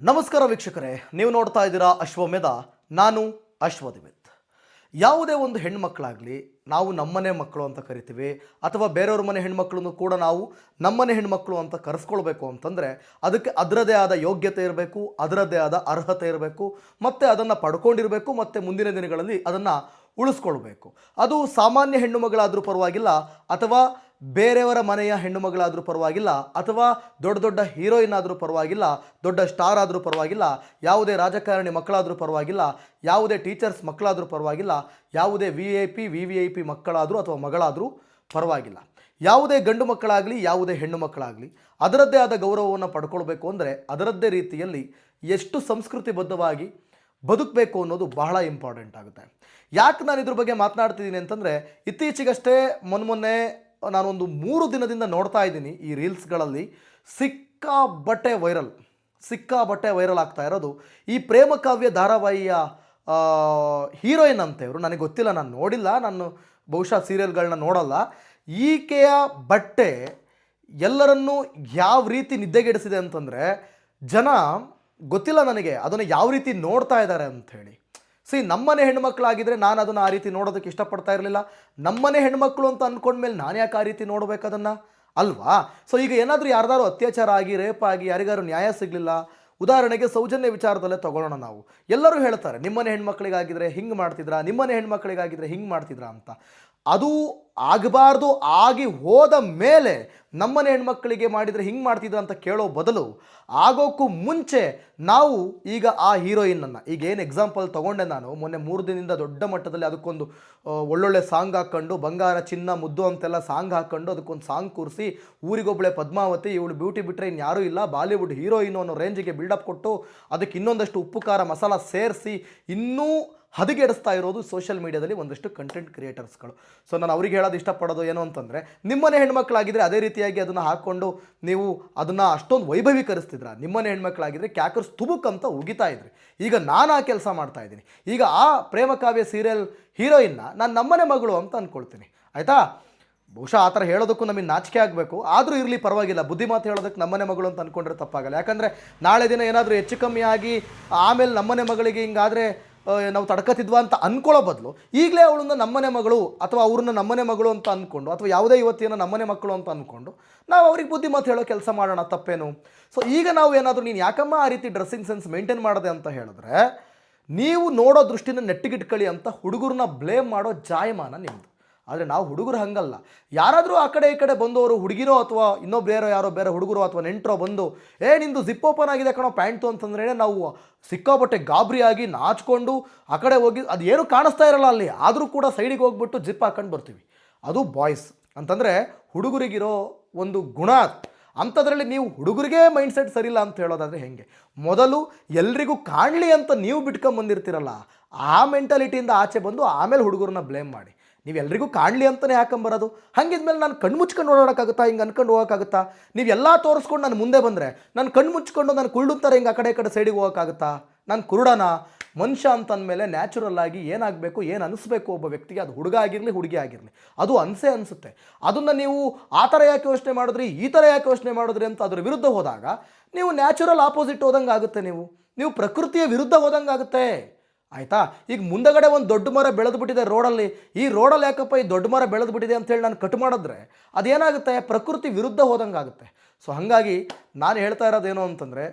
ನಮಸ್ಕಾರ ವೀಕ್ಷಕರೇ, ನೀವು ನೋಡ್ತಾ ಇದ್ದೀರಾ ಅಶ್ವಮೇಧ, ನಾನು ಅಶ್ವದಿಮಿತ್ ಯಾವುದೇ ಒಂದು ಹೆಣ್ಮಕ್ಳಾಗಲಿ, ನಾವು ನಮ್ಮನೆ ಮಕ್ಕಳು ಅಂತ ಕರಿತೀವಿ, ಅಥವಾ ಬೇರೆಯವ್ರ ಮನೆ ಹೆಣ್ಮಕ್ಳನ್ನು ಕೂಡ ನಾವು ನಮ್ಮನೆ ಹೆಣ್ಮಕ್ಳು ಅಂತ ಕರೆಸ್ಕೊಳ್ಬೇಕು ಅಂತಂದರೆ, ಅದಕ್ಕೆ ಅದರದೇ ಆದ ಯೋಗ್ಯತೆ ಇರಬೇಕು, ಅದರದ್ದೇ ಆದ ಅರ್ಹತೆ ಇರಬೇಕು, ಮತ್ತು ಅದನ್ನು ಪಡ್ಕೊಂಡಿರಬೇಕು, ಮತ್ತು ಮುಂದಿನ ದಿನಗಳಲ್ಲಿ ಅದನ್ನು ಉಳಿಸ್ಕೊಳ್ಬೇಕು. ಅದು ಸಾಮಾನ್ಯ ಹೆಣ್ಣು ಮಗಳಾದರೂ ಪರವಾಗಿಲ್ಲ, ಅಥವಾ ಬೇರೆಯವರ ಮನೆಯ ಹೆಣ್ಣು ಮಗಳಾದರೂ ಪರವಾಗಿಲ್ಲ ಅಥವಾ ದೊಡ್ಡ ದೊಡ್ಡ ಹೀರೋಯಿನ್ ಆದರೂ ಪರವಾಗಿಲ್ಲ, ದೊಡ್ಡ ಸ್ಟಾರ್ ಆದರೂ ಪರವಾಗಿಲ್ಲ, ಯಾವುದೇ ರಾಜಕಾರಣಿ ಮಕ್ಕಳಾದರೂ ಪರವಾಗಿಲ್ಲ, ಯಾವುದೇ ಟೀಚರ್ಸ್ ಮಕ್ಕಳಾದರೂ ಪರವಾಗಿಲ್ಲ, ಯಾವುದೇ V I P, V V I P ಮಕ್ಕಳಾದರೂ ಅಥವಾ ಮಗಳಾದರೂ ಪರವಾಗಿಲ್ಲ. ಯಾವುದೇ ಗಂಡು ಮಕ್ಕಳಾಗಲಿ, ಯಾವುದೇ ಹೆಣ್ಣು ಮಕ್ಕಳಾಗಲಿ, ಅದರದ್ದೇ ಆದ ಗೌರವವನ್ನು ಪಡ್ಕೊಳ್ಬೇಕು ಅಂದರೆ ಅದರದ್ದೇ ರೀತಿಯಲ್ಲಿ ಎಷ್ಟು ಸಂಸ್ಕೃತಿಬದ್ಧವಾಗಿ ಬದುಕಬೇಕು ಅನ್ನೋದು ಬಹಳ ಇಂಪಾರ್ಟೆಂಟ್ ಆಗುತ್ತೆ. ಯಾಕೆ ನಾನು ಇದ್ರ ಬಗ್ಗೆ ಮಾತನಾಡ್ತಿದ್ದೀನಿ ಅಂತಂದರೆ, ಇತ್ತೀಚೆಗಷ್ಟೇ ಮೊನ್ನೆ ಮೊನ್ನೆ ನಾನೊಂದು ಮೂರು ದಿನದಿಂದ ನೋಡ್ತಾ ಇದ್ದೀನಿ ಈ ರೀಲ್ಸ್ಗಳಲ್ಲಿ ಸಿಕ್ಕಾಬಟ್ಟೆ ವೈರಲ್ ಸಿಕ್ಕಾಬಟ್ಟೆ ವೈರಲ್ ಆಗ್ತಾ ಇರೋದು. ಈ ಪ್ರೇಮ ಕಾವ್ಯ ಧಾರಾವಾಹಿಯ ಹೀರೋಯಿನ್ ಅಂತ ಇವರು. ನನಗೆ ಗೊತ್ತಿಲ್ಲ, ನಾನು ನೋಡಿಲ್ಲ, ನಾನು ಬಹುಶಃ ಸೀರಿಯಲ್ಗಳನ್ನ ನೋಡಲ್ಲ. ಈಕೆಯ ಬಟ್ಟೆ ಎಲ್ಲರನ್ನೂ ಯಾವ ರೀತಿ ನಿದ್ದೆಗೆಡಿಸಿದೆ ಅಂತಂದರೆ ಜನ ಗೊತ್ತಿಲ್ಲ ನನಗೆ, ಅದನ್ನು ಯಾವ ರೀತಿ ನೋಡ್ತಾ ಇದ್ದಾರೆ ಅಂಥೇಳಿ. ಸಿ ನಮ್ಮನೆ ಹೆಣ್ಮಕ್ಳಾಗಿದ್ದರೆ ನಾನು ಅದನ್ನು ಆ ರೀತಿ ನೋಡೋದಕ್ಕೆ ಇಷ್ಟಪಡ್ತಾ ಇರಲಿಲ್ಲ. ನಮ್ಮನೆ ಹೆಣ್ಮಕ್ಳು ಅಂತ ಅಂದ್ಕೊಂಡ್ಮೇಲೆ ನಾನು ಯಾಕೆ ಆ ರೀತಿ ನೋಡ್ಬೇಕು ಅದನ್ನು? ಅಲ್ವಾ? ಸೊ ಈಗ ಏನಾದರೂ ಯಾರ್ದಾರು ಅತ್ಯಾಚಾರ ಆಗಿ ರೇಪ್ ಆಗಿ ಯಾರಿಗಾರು ನ್ಯಾಯ ಸಿಗಲಿಲ್ಲ, ಉದಾಹರಣೆಗೆ ಸೌಜನ್ಯ ವಿಚಾರದಲ್ಲೇ ತಗೊಳ್ಳೋಣ ನಾವು. ಎಲ್ಲರೂ ಹೇಳ್ತಾರೆ, ನಿಮ್ಮನೆ ಹೆಣ್ಮಕ್ಳಿಗಾಗಿದ್ರೆ ಹಿಂಗೆ ಮಾಡ್ತಿದ್ರಾ? ನಿಮ್ಮನೆ ಹೆಣ್ಮಕ್ಳಿಗಾಗಿದ್ರೆ ಹಿಂಗೆ ಮಾಡ್ತಿದ್ರಾ? ಅಂತ. ಅದು ಆಗಬಾರ್ದು, ಆಗಿ ಹೋದ ಮೇಲೆ ನಮ್ಮನೆ ಹೆಣ್ಮಕ್ಕಳಿಗೆ ಮಾಡಿದರೆ ಹಿಂಗೆ ಮಾಡ್ತಿದ್ರು ಅಂತ ಕೇಳೋ ಬದಲು ಆಗೋಕ್ಕೂ ಮುಂಚೆ ನಾವು ಈಗ ಆ ಹೀರೋಯಿನನ್ನು ಈಗ ಏನು ಎಕ್ಸಾಂಪಲ್ ತೊಗೊಂಡೆ ನಾನು, ಮೊನ್ನೆ ಮೂರು ದಿನದಿಂದ ದೊಡ್ಡ ಮಟ್ಟದಲ್ಲಿ ಅದಕ್ಕೊಂದು ಒಳ್ಳೊಳ್ಳೆ ಸಾಂಗ್ ಹಾಕ್ಕೊಂಡು ಬಂಗಾರ, ಚಿನ್ನ, ಮುದ್ದು ಅಂತೆಲ್ಲ ಸಾಂಗ್ ಹಾಕ್ಕೊಂಡು ಅದಕ್ಕೊಂದು ಸಾಂಗ್ ಕೂರಿಸಿ ಊರಿಗೊಬ್ಬಳೆ ಪದ್ಮಾವತಿ, ಇವಳು ಬ್ಯೂಟಿ ಬಿಟ್ಟರೆ ಇನ್ಯಾರೂ ಇಲ್ಲ, ಬಾಲಿವುಡ್ ಹೀರೋಯಿನ್ ಅನ್ನೋ ರೇಂಜಿಗೆ ಬಿಲ್ಡಪ್ ಕೊಟ್ಟು ಅದಕ್ಕೆ ಇನ್ನೊಂದಷ್ಟು ಉಪ್ಪು, ಖಾರ ಮಸಾಲ ಸೇರಿಸಿ ಇನ್ನೂ ಹದಗೆಡಿಸ್ತಾ ಇರೋದು ಸೋಷಿಯಲ್ ಮೀಡಿಯಾದಲ್ಲಿ ಒಂದಷ್ಟು ಕಂಟೆಂಟ್ ಕ್ರಿಯೇಟರ್ಸ್ಗಳು ಸೊ ನಾನು ಅವ್ರಿಗೆ ಹೇಳೋದು ಇಷ್ಟಪಡೋದು ಏನು ಅಂತಂದರೆ, ನಿಮ್ಮನೆ ಹೆಣ್ಮಕ್ಳಾಗಿದ್ದರೆ ಅದೇ ರೀತಿಯಾಗಿ ಅದನ್ನು ಹಾಕ್ಕೊಂಡು ನೀವು ಅದನ್ನು ಅಷ್ಟೊಂದು ವೈಭವೀಕರಿಸ್ತಿದ್ರ? ನಿಮ್ಮನೆ ಹೆಣ್ಮಕ್ಳಾಗಿದ್ದರೆ ಕ್ಯಾಕರ್ಸ್ ತುಬುಕ್ ಅಂತ ಉಗಿತಾ ಇದ್ರಿ. ಈಗ ನಾನು ಆ ಕೆಲಸ ಮಾಡ್ತಾ ಇದ್ದೀನಿ. ಈಗ ಆ ಪ್ರೇಮಕಾವ್ಯ ಸೀರಿಯಲ್ ಹೀರೋಯಿನ್ನ ನಾನು ನಮ್ಮನೆ ಮಗಳು ಅಂತ ಅಂದ್ಕೊಳ್ತೀನಿ ಆಯಿತಾ? ಬಹುಶಃ ಆ ಥರ ಹೇಳೋದಕ್ಕೂ ನಮಗೆ ನಾಚಿಕೆ ಆಗಬೇಕು. ಆದರೂ ಇರಲಿ ಪರವಾಗಿಲ್ಲ. ಬುದ್ಧಿ ಮಾತು ಹೇಳೋದಕ್ಕೆ ನಮ್ಮನೆ ಮಗಳು ಅಂತ ಅಂದ್ಕೊಂಡ್ರೆ ತಪ್ಪಾಗಲ್ಲ. ಯಾಕಂದರೆ ನಾಳೆ ದಿನ ಏನಾದರೂ ಹೆಚ್ಚು ಕಮ್ಮಿ ಆಗಿ ಆಮೇಲೆ ನಮ್ಮನೆ ಮಗಳಿಗೆ ಹಿಂಗಾದರೆ ನಾವು ತಡ್ಕತಿದ್ವಾ ಅಂತ ಅನ್ಕೊಳ್ಳೋ ಬದಲು ಈಗಲೇ ಅವಳನ್ನ ನಮ್ಮನೆ ಮಗಳು ಅಥವಾ ಅವ್ರನ್ನ ನಮ್ಮನೆ ಮಗಳು ಅಂತ ಅಂದ್ಕೊಂಡು ಅಥವಾ ಯಾವುದೇ ಯುವತಿಯನ್ನು ನಮ್ಮನೆ ಮಕ್ಕಳು ಅಂತ ಅಂದ್ಕೊಂಡು ನಾವು ಅವ್ರಿಗೆ ಬುದ್ಧಿ ಮಾತು ಹೇಳೋ ಕೆಲಸ ಮಾಡೋಣ, ತಪ್ಪೇನು? ಸೊ ಈಗ ನಾವು ಏನಾದರೂ ನೀನು ಯಾಕಮ್ಮ ಆ ರೀತಿ ಡ್ರೆಸ್ಸಿಂಗ್ ಸೆನ್ಸ್ ಮೇಂಟೈನ್ ಮಾಡಿದೆ ಅಂತ ಹೇಳಿದ್ರೆ, ನೀವು ನೋಡೋ ದೃಷ್ಟಿನ ನೆಟ್ಟಿಗಿಟ್ಕೊಳ್ಳಿ ಅಂತ ಹುಡುಗರನ್ನ ಬ್ಲೇಮ್ ಮಾಡೋ ಜಾಯಮಾನ ನಿಮ್ಮದು ಆದರೆ ನಾವು ಹುಡುಗರು ಹಂಗಲ್ಲ. ಯಾರಾದರೂ ಆ ಕಡೆ ಈ ಕಡೆ ಬಂದವರು ಹುಡುಗಿರೋ ಅಥವಾ ಇನ್ನೊಬ್ರು ಯಾರೋ ಬೇರೆ ಹುಡುಗರು ಅಥವಾ ನೆಂಟರೋ ಬಂದು, ಏ, ನಿಂದು ಜಿಪ್ ಓಪನ್ ಆಗಿದೆ ಕಣೋ, ಪ್ಯಾಂಟು ಅಂತಂದ್ರೆ ನಾವು ಸಿಕ್ಕಾಪಟ್ಟೆ ಗಾಬರಿಯಾಗಿ ನಾಚ್ಕೊಂಡು ಆ ಕಡೆ ಹೋಗಿ, ಅದು ಏನು ಕಾಣಿಸ್ತಾ ಇರಲ್ಲ ಅಲ್ಲಿ. ಆದರೂ ಕೂಡ ಸೈಡಿಗೆ ಹೋಗ್ಬಿಟ್ಟು ಜಿಪ್ ಹಾಕೊಂಡು ಬರ್ತೀವಿ. ಅದು ಬಾಯ್ಸ್. ಅಂತಂದರೆ ಹುಡುಗರಿಗಿರೋ ಒಂದು ಗುಣ ಅಂಥದ್ರಲ್ಲಿ ನೀವು ಹುಡುಗರಿಗೆ ಮೈಂಡ್ಸೆಟ್ ಸರಿಯಿಲ್ಲ ಅಂತ ಹೇಳೋದಾದರೆ ಹೆಂಗೆ? ಮೊದಲು ಎಲ್ರಿಗೂ ಕಾಣಲಿ ಅಂತ ನೀವು ಬಿಟ್ಕೊಂಬಂದಿರ್ತೀರಲ್ಲ, ಆ ಮೆಂಟಾಲಿಟಿಯಿಂದ ಆಚೆ ಬಂದು ಆಮೇಲೆ ಹುಡುಗರನ್ನ ಬ್ಲೇಮ್ ಮಾಡಿ. ನೀವು ಎಲ್ರಿಗೂ ಕಾಣಲಿ ಅಂತಲೇ ಹಾಕೊಂಬರೋದು ಹಂಗಿದ್ಮೇಲೆ ನಾನು ಕಣ್ಣು ಮುಚ್ಕೊಂಡು ಓಡಾಡೋಕ್ಕಾಗುತ್ತಾ? ಹಿಂಗೆ ಅನ್ಕೊಂಡು ಹೋಗೋಕ್ಕಾಗುತ್ತಾ? ನೀವೆಲ್ಲ ತೋರಿಸ್ಕೊಂಡು ನಾನು ಮುಂದೆ ಬಂದರೆ, ನಾನು ಕಣ್ಣು ಮುಚ್ಕೊಂಡು ನಾನು ಕುಳ್ಳುತ್ತಾರೆ ಹಿಂಗೆ ಆ ಕಡೆ ಈ ಕಡೆ ಸೈಡಿಗೆ ಹೋಗೋಕ್ಕಾಗುತ್ತಾ? ನಾನು ಕುರುಡನ? ಮನುಷ್ಯ ಅಂತಂದಮೇಲೆ ನ್ಯಾಚುರಲ್ ಆಗಿ ಏನಾಗಬೇಕು, ಏನು ಅನಿಸ್ಬೇಕು ಒಬ್ಬ ವ್ಯಕ್ತಿಗೆ, ಅದು ಹುಡುಗ ಆಗಿರಲಿ, ಹುಡುಗಿ ಆಗಿರಲಿ, ಅದು ಅನಿಸೇ ಅನಿಸುತ್ತೆ. ಅದನ್ನು ನೀವು ಆ ಥರ ಯಾಕೆ ಯೋಚನೆ ಮಾಡಿದ್ರಿ, ಈ ಥರ ಯಾಕೆ ಯೋಚನೆ ಮಾಡಿದ್ರಿ ಅಂತ ಅದ್ರ ವಿರುದ್ಧ ಹೋದಾಗ, ನೀವು ನ್ಯಾಚುರಲ್ ಆಪೋಸಿಟ್ ಹೋದಂಗೆ ಆಗುತ್ತೆ ನೀವು. ನೀವು ಪ್ರಕೃತಿಯ ವಿರುದ್ಧ ಹೋದಂಗೆ ಆಗುತ್ತೆ ಆಯಿತಾ? ಈಗ ಮುಂದಗಡೆ ಒಂದು ದೊಡ್ಡ ಮರ ಬೆಳೆದು ಬಿಟ್ಟಿದೆ ರೋಡಲ್ಲಿ. ಈ ರೋಡಲ್ಲಿ ಯಾಕಪ್ಪ ಈ ದೊಡ್ಡ ಮರ ಬೆಳೆದು ಬಿಟ್ಟಿದೆ ಅಂತೇಳಿ ನಾನು ಕಟ್ ಮಾಡಿದ್ರೆ ಅದೇನಾಗುತ್ತೆ? ಪ್ರಕೃತಿ ವಿರುದ್ಧ ಹೋದಂಗೆ ಆಗುತ್ತೆ ಸೊ ಹಾಗಾಗಿ ನಾನು ಹೇಳ್ತಾ ಇರೋದೇನು ಅಂತಂದರೆ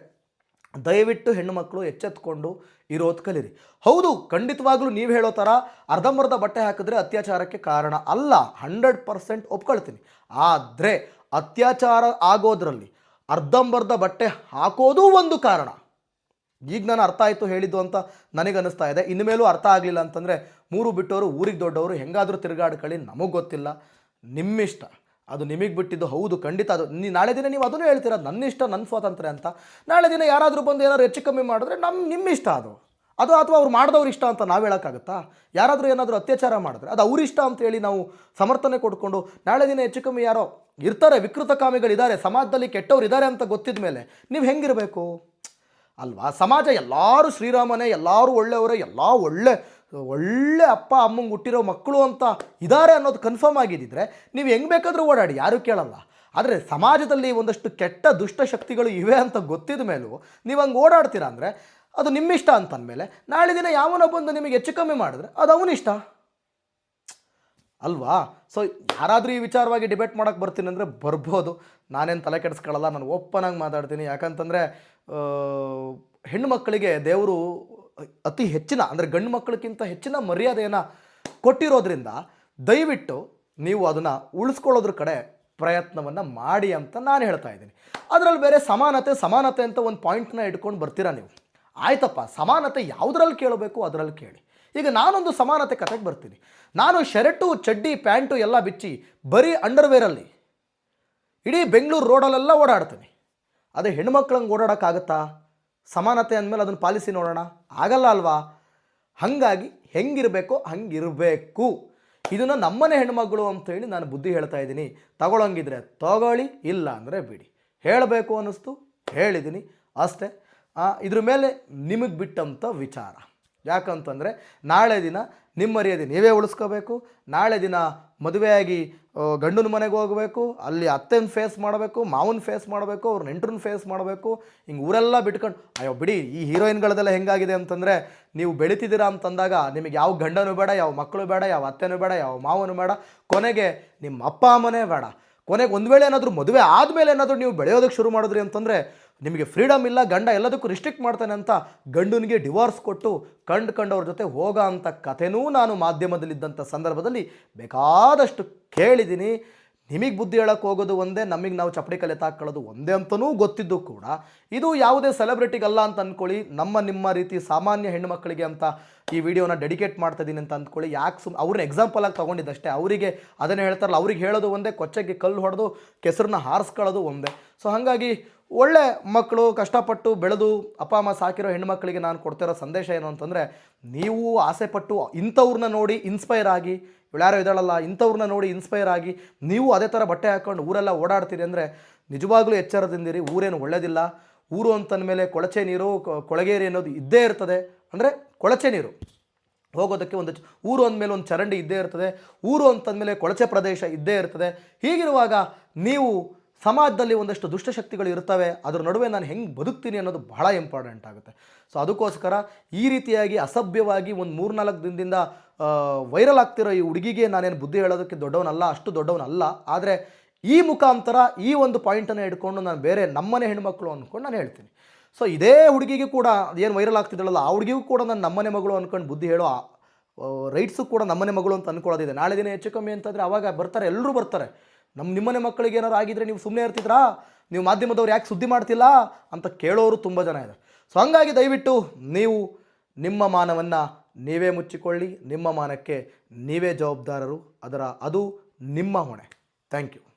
ದಯವಿಟ್ಟು ಹೆಣ್ಣುಮಕ್ಕಳು ಎಚ್ಚೆತ್ಕೊಂಡು ಇರೋದು ಕಲೀರಿ. ಹೌದು, ಖಂಡಿತವಾಗ್ಲೂ ನೀವು ಹೇಳೋ ಥರ ಅರ್ಧಂಬರ್ಧ ಬಟ್ಟೆ ಹಾಕಿದ್ರೆ ಅತ್ಯಾಚಾರಕ್ಕೆ ಕಾರಣ ಅಲ್ಲ. ಹಂಡ್ರೆಡ್ ಪರ್ಸೆಂಟ್ ಒಪ್ಕೊಳ್ತೀನಿ. ಆದರೆ ಅತ್ಯಾಚಾರ ಆಗೋದ್ರಲ್ಲಿ ಅರ್ಧಂಬರ್ಧ ಬಟ್ಟೆ ಹಾಕೋದು ಒಂದು ಕಾರಣ. ಈಗ ನಾನು ಅರ್ಥ ಆಯಿತು ಹೇಳಿದ್ದು ಅಂತ ನನಗೆ ಅನ್ನಿಸ್ತಾ ಇದೆ. ಇನ್ನು ಮೇಲೂ ಅರ್ಥ ಆಗಲಿಲ್ಲ ಅಂತಂದರೆ ಮೂರು ಬಿಟ್ಟವರು ಊರಿಗೆ ದೊಡ್ಡವರು ಹೆಂಗಾದರೂ ತಿರುಗಾಡ್ಕೊಳ್ಳಿ, ನಮಗೆ ಗೊತ್ತಿಲ್ಲ. ನಿಮ್ಮಿಷ್ಟ. ಅದು ನಿಮಗೆ ಬಿಟ್ಟಿದ್ದು ಹೌದು, ಖಂಡಿತ ಅದು. ನೀ ನಾಳೆ ದಿನ ನೀವು ಅದನ್ನು ಹೇಳ್ತೀರ, ನನ್ನ ಇಷ್ಟ, ನನ್ನ ಸ್ವಾತಂತ್ರ್ಯ ಅಂತ. ನಾಳೆ ದಿನ ಯಾರಾದರೂ ಬಂದು ಏನಾದ್ರು ಹೆಚ್ಚು ಕಮ್ಮಿ ಮಾಡಿದ್ರೆ ನಮ್ಮ ನಿಮ್ಮ ಇಷ್ಟ ಅದು. ಅದು ಅಥವಾ ಅವ್ರು ಮಾಡಿದವ್ರು ಇಷ್ಟ ಅಂತ ನಾವು ಹೇಳೋಕ್ಕಾಗುತ್ತಾ? ಯಾರಾದರೂ ಏನಾದರೂ ಅತ್ಯಾಚಾರ ಮಾಡಿದ್ರೆ ಅದು ಅವ್ರ ಇಷ್ಟ ಅಂತ ಹೇಳಿ ನಾವು ಸಮರ್ಥನೆ ಕೊಡ್ಕೊಂಡು ನಾಳೆ ದಿನ ಹೆಚ್ಚು ಕಮ್ಮಿ ಯಾರೋ ಇರ್ತಾರೆ, ವಿಕೃತ ಕಾಮಿಗಳಿದ್ದಾರೆ, ಸಮಾಜದಲ್ಲಿ ಕೆಟ್ಟವ್ರು ಇದ್ದಾರೆ ಅಂತ ಗೊತ್ತಿದ ಮೇಲೆ ನೀವು ಹೆಂಗಿರಬೇಕು? ಅಲ್ವಾ? ಸಮಾಜ ಎಲ್ಲರೂ ಶ್ರೀರಾಮನೇ, ಎಲ್ಲರೂ ಒಳ್ಳೆಯವರೇ, ಎಲ್ಲ ಒಳ್ಳೆ ಒಳ್ಳೆ ಅಪ್ಪ, ಅಮ್ಮಂಗೆ ಹುಟ್ಟಿರೋ ಮಕ್ಕಳು ಅಂತ ಇದ್ದಾರೆ ಅನ್ನೋದು ಕನ್ಫರ್ಮ್ ಆಗಿದ್ದಿದ್ರೆ ನೀವು ಹೆಂಗೆ ಬೇಕಾದರೂ ಓಡಾಡಿ, ಯಾರೂ ಕೇಳಲ್ಲ. ಆದರೆ ಸಮಾಜದಲ್ಲಿ ಒಂದಷ್ಟು ಕೆಟ್ಟ ದುಷ್ಟ ಶಕ್ತಿಗಳು ಇವೆ ಅಂತ ಗೊತ್ತಿದ ಮೇಲೂ ನೀವು ಹಂಗೆ ಓಡಾಡ್ತೀರಾ ಅಂದರೆ ಅದು ನಿಮ್ಮಿಷ್ಟ ಅಂತಂದಮೇಲೆ ನಾಳೆ ದಿನ ಯಾವನೋ ಬಂದು ನಿಮಗೆ ಹೆಚ್ಚು ಕಮ್ಮಿ ಮಾಡಿದ್ರೆ ಅದು ಅವನಿಷ್ಟ ಅಲ್ವಾ? ಸೊ ಯಾರಾದರೂ ಈ ವಿಚಾರವಾಗಿ ಡಿಬೇಟ್ ಮಾಡೋಕ್ಕೆ ಬರ್ತೀನಿ ಅಂದರೆ ಬರ್ಬೋದು. ನಾನೇನು ತಲೆ ಕೆಡಿಸ್ಕೊಳ್ಳಲ್ಲ, ನಾನು ಓಪನ್ ಆಗಿ ಮಾತಾಡ್ತೀನಿ. ಯಾಕಂತಂದರೆ ಹೆಣ್ಣು ಮಕ್ಕಳಿಗೆ ದೇವರು ಅತಿ ಹೆಚ್ಚಿನ, ಅಂದರೆ ಗಂಡು ಮಕ್ಕಳಿಗಿಂತ ಹೆಚ್ಚಿನ ಮರ್ಯಾದೆಯನ್ನು ಕೊಟ್ಟಿರೋದ್ರಿಂದ ದಯವಿಟ್ಟು ನೀವು ಅದನ್ನು ಉಳಿಸ್ಕೊಳ್ಳೋದ್ರ ಕಡೆ ಪ್ರಯತ್ನವನ್ನು ಮಾಡಿ ಅಂತ ನಾನು ಹೇಳ್ತಾ ಇದ್ದೀನಿ. ಅದರಲ್ಲಿ ಬೇರೆ ಸಮಾನತೆ ಸಮಾನತೆ ಅಂತ ಒಂದು ಪಾಯಿಂಟ್ನ ಇಟ್ಕೊಂಡು ಬರ್ತೀರಾ ನೀವು? ಆಯ್ತಪ್ಪ, ಸಮಾನತೆ ಯಾವುದ್ರಲ್ಲಿ ಕೇಳಬೇಕು ಅದರಲ್ಲಿ ಕೇಳಿ. ಈಗ ನಾನೊಂದು ಸಮಾನತೆ ಕತೆಗೆ ಬರ್ತೀನಿ. ನಾನು ಶರ್ಟು, ಚಡ್ಡಿ, ಪ್ಯಾಂಟು ಎಲ್ಲ ಬಿಚ್ಚಿ ಬರೀ ಅಂಡರ್ವೇರಲ್ಲಿ ಇಡೀ ಬೆಂಗಳೂರು ರೋಡಲ್ಲೆಲ್ಲ ಓಡಾಡ್ತೀನಿ. ಅದೇ ಹೆಣ್ಮಕ್ಳಂಗೆ ಓಡಾಡೋಕ್ಕಾಗತ್ತಾ? ಸಮಾನತೆ ಅಂದಮೇಲೆ ಅದನ್ನು ಪಾಲಿಸಿ ನೋಡೋಣ. ಆಗಲ್ಲ ಅಲ್ವಾ? ಹಾಗಾಗಿ ಹೆಂಗಿರಬೇಕೋ ಹಂಗಿರಬೇಕು. ಇದನ್ನು ನಮ್ಮನೆ ಹೆಣ್ಮಗಳು ಅಂತೇಳಿ ನಾನು ಬುದ್ಧಿ ಹೇಳ್ತಾ ಇದ್ದೀನಿ. ತಗೊಳಂಗಿದ್ರೆ ತಗೊಳ್ಳಿ, ಇಲ್ಲ ಅಂದರೆ ಬಿಡಿ. ಹೇಳಬೇಕು ಅನ್ನಿಸ್ತು ಹೇಳಿದ್ದೀನಿ ಅಷ್ಟೇ. ಇದ್ರ ಮೇಲೆ ನಿಮಗೆ ಬಿಟ್ಟಂಥ ವಿಚಾರ. ಯಾಕಂತಂದರೆ ನಾಳೆ ದಿನ ನಿಮ್ಮ ಮರ್ಯಾದೆ ನೀವೇ ಉಳಿಸ್ಕೋಬೇಕು. ನಾಳೆ ದಿನ ಮದುವೆಯಾಗಿ ಗಂಡನ ಮನೆಗೆ ಹೋಗಬೇಕು. ಅಲ್ಲಿ ಅತ್ತೆನ ಫೇಸ್ ಮಾಡಬೇಕು, ಮಾವನ ಫೇಸ್ ಮಾಡಬೇಕು, ಅವ್ರ ನೆಂಟ್ರನ್ನ ಫೇಸ್ ಮಾಡಬೇಕು. ಹಿಂಗೆ ಊರೆಲ್ಲ ಬಿಟ್ಕೊಂಡು, ಅಯ್ಯೋ ಬಿಡಿ, ಈ ಹೀರೋಯಿನ್ಗಳದೆಲ್ಲ ಹೆಂಗಾಗಿದೆ ಅಂತಂದರೆ, ನೀವು ಬೆಳಿತಿದ್ದೀರಾ ಅಂತಂದಾಗ ನಿಮಗೆ ಯಾವ ಗಂಡನೂ ಬೇಡ, ಯಾವ ಮಕ್ಕಳು ಬೇಡ, ಯಾವ ಅತ್ತೆನೂ ಬೇಡ, ಯಾವ ಮಾವನು ಬೇಡ. ಕೊನೆಗೆ ನಿಮ್ಮ ಅಪ್ಪ ಅಮ್ಮನೇ ಬೇಡ. ಕೊನೆಗೆ ಒಂದು ವೇಳೆ ಏನಾದರೂ ಮದುವೆ ಆದಮೇಲೆ ಏನಾದರೂ ನೀವು ಬೆಳೆಯೋದಕ್ಕೆ ಶುರು ಮಾಡಿದ್ರಿ ಅಂತಂದರೆ ನಿಮಗೆ ಫ್ರೀಡಮ್ ಇಲ್ಲ, ಗಂಡ ಎಲ್ಲದಕ್ಕೂ ರಿಸ್ಟ್ರಿಕ್ಟ್ ಮಾಡ್ತಾನೆ ಅಂತ ಗಂಡನಿಗೆ ಡಿವೋರ್ಸ್ ಕೊಟ್ಟು ಕಂಡು ಕಂಡವ್ರ ಜೊತೆ ಹೋಗೋ ಅಂಥ ಕಥೆನೂ ನಾನು ಮಾಧ್ಯಮದಲ್ಲಿದ್ದಂಥ ಸಂದರ್ಭದಲ್ಲಿ ಬೇಕಾದಷ್ಟು ಕೇಳಿದ್ದೀನಿ. ನಿಮಗೆ ಬುದ್ಧಿ ಹೇಳಕ್ಕೆ ಹೋಗೋದು ಒಂದೇ, ನಮಗೆ ನಾವು ಚಪ್ಪಡಿ ಕಲೆ ತಾಕೊಳ್ಳೋದು ಒಂದೇ ಅಂತಲೂ ಗೊತ್ತಿದ್ದು ಕೂಡ. ಇದು ಯಾವುದೇ ಸೆಲೆಬ್ರಿಟಿಗಲ್ಲ ಅಂತ ಅಂದ್ಕೊಳ್ಳಿ ನಮ್ಮ ನಿಮ್ಮ ರೀತಿ ಸಾಮಾನ್ಯ ಹೆಣ್ಣುಮಕ್ಕಳಿಗೆ ಅಂತ ಈ ವಿಡಿಯೋನ ಡೆಡಿಕೇಟ್ ಮಾಡ್ತಾ ಇದ್ದೀನಿ ಅಂತ ಅಂದ್ಕೊಳ್ಳಿ ಯಾಕೆ ಸುಮ್ ಅವ್ರನ್ನ ಎಕ್ಸಾಂಪಲ್ ಆಗಿ ತೊಗೊಂಡಿದ್ದಷ್ಟೇ. ಅವರಿಗೆ ಅದನ್ನೇ ಹೇಳ್ತಾರಲ್ಲ, ಅವ್ರಿಗೆ ಹೇಳೋದು ಒಂದೇ, ಕೊಚ್ಚೆಗೆ ಕಲ್ಲು ಹೊಡೆದು ಕೆಸರನ್ನ ಹಾರಿಸ್ಕೊಳ್ಳೋದು ಒಂದೇ. ಸೊ ಹಾಗಾಗಿ ಒಳ್ಳೆ ಮಕ್ಕಳು ಕಷ್ಟಪಟ್ಟು ಬೆಳೆದು ಅಪ್ಪ, ಅಮ್ಮ ಸಾಕಿರೋ ಹೆಣ್ಮಕ್ಳಿಗೆ ನಾನು ಕೊಡ್ತಿರೋ ಸಂದೇಶ ಏನು ಅಂತಂದರೆ, ನೀವು ಆಸೆಪಟ್ಟು ಇಂಥವ್ರನ್ನ ನೋಡಿ ಇನ್ಸ್ಪೈರ್ ಆಗಿ ಯಾರೋ ಇದ್ದಾಳಲ್ಲ, ಇಂಥವ್ರನ್ನ ನೋಡಿ ಇನ್ಸ್ಪೈರ್ ಆಗಿ ನೀವು ಅದೇ ಥರ ಬಟ್ಟೆ ಹಾಕ್ಕೊಂಡು ಊರೆಲ್ಲ ಓಡಾಡ್ತೀರಿ ಅಂದರೆ ನಿಜವಾಗ್ಲೂ ಎಚ್ಚರದಿಂದಿರಿ, ಊರೇನು ಒಳ್ಳೇದಿಲ್ಲ. ಊರು ಅಂತಂದಮೇಲೆ ಕೊಳಚೆ ನೀರು ಕೊಳಗೇರಿ ಅನ್ನೋದು ಇದ್ದೇ ಇರ್ತದೆ. ಅಂದರೆ ಕೊಳಚೆ ನೀರು. ಹೋಗೋದಕ್ಕೆ ಒಂದು ಊರು ಅಂದಮೇಲೆ ಒಂದು ಚರಂಡಿ ಇದ್ದೇ ಇರ್ತದೆ. ಊರು ಅಂತಂದಮೇಲೆ ಕೊಳಚೆ ಪ್ರದೇಶ ಇದ್ದೇ ಇರ್ತದೆ. ಹೀಗಿರುವಾಗ ನೀವು ಸಮಾಜದಲ್ಲಿ ಒಂದಷ್ಟು ದುಷ್ಟಶಕ್ತಿಗಳು ಇರ್ತವೆ ಅದ್ರ ನಡುವೆ ನಾನು ಹೆಂಗೆ ಬದುಕ್ತೀನಿ ಅನ್ನೋದು ಬಹಳ ಇಂಪಾರ್ಟೆಂಟ್ ಆಗುತ್ತೆ. ಸೊ ಅದಕ್ಕೋಸ್ಕರ ಈ ರೀತಿಯಾಗಿ ಅಸಭ್ಯವಾಗಿ ಒಂದು ಮೂರ್ನಾಲ್ಕು ದಿನದಿಂದ ವೈರಲ್ ಆಗ್ತಿರೋ ಈ ಹುಡುಗಿಗೆ ನಾನೇನು ಬುದ್ಧಿ ಹೇಳೋದಕ್ಕೆ ದೊಡ್ಡವನಲ್ಲ, ಅಷ್ಟು ದೊಡ್ಡವನಲ್ಲ, ಆದರೆ ಈ ಮುಖಾಂತರ ಈ ಒಂದು ಪಾಯಿಂಟನ್ನು ಹಿಡ್ಕೊಂಡು ನಾನು ಬೇರೆ ನಮ್ಮನೆ ಹೆಣ್ಮಕ್ಳು ಅಂದ್ಕೊಂಡು ನಾನು ಹೇಳ್ತೀನಿ. ಸೊ ಇದೇ ಹುಡುಗಿಗೆ ಕೂಡ ಏನು ವೈರಲ್ ಆಗ್ತಿದ್ದಳಲ್ಲ ಆ ಹುಡುಗಿಗೂ ಕೂಡ ನಾನು ನಮ್ಮನೆ ಮಗಳು ಅಂದ್ಕೊಂಡು ಬುದ್ಧಿ ಹೇಳೋ ರೈಟ್ಸು ಕೂಡ ನಮ್ಮನೆ ಮಗಳು ಅಂತ ಅಂದ್ಕೊಳ್ಳೋದಿದೆ ನಾಳೆ ದಿನ ಹೆಚ್ಚು ಕಮ್ಮಿ ಅಂತಂದರೆ ಅವಾಗ ಬರ್ತಾರೆ ಎಲ್ಲರೂ ಬರ್ತಾರೆ. ನಮ್ಮ ನಿಮ್ಮನೆ ಮಕ್ಕಳಿಗೆ ಏನಾರು ಆಗಿದ್ರೆ ನೀವು ಸುಮ್ಮನೆ ಇರ್ತಿದ್ರಾ? ನೀವು ಮಾಧ್ಯಮದವ್ರು ಯಾಕೆ ಸುದ್ದಿ ಮಾಡ್ತಿಲ್ಲ? ಅಂತ ಕೇಳೋರು ತುಂಬ ಜನ ಇದ್ದಾರೆ ಸೊ ಹಂಗಾಗಿ ದಯವಿಟ್ಟು ನೀವು ನಿಮ್ಮ ಮಾನವನ್ನು ನೀವೇ ಮುಚ್ಚಿಕೊಳ್ಳಿ, ನಿಮ್ಮ ಮಾನಕ್ಕೆ ನೀವೇ ಜವಾಬ್ದಾರರು. ಅದರ, ಅದು ನಿಮ್ಮ ಹೊಣೆ. Thank you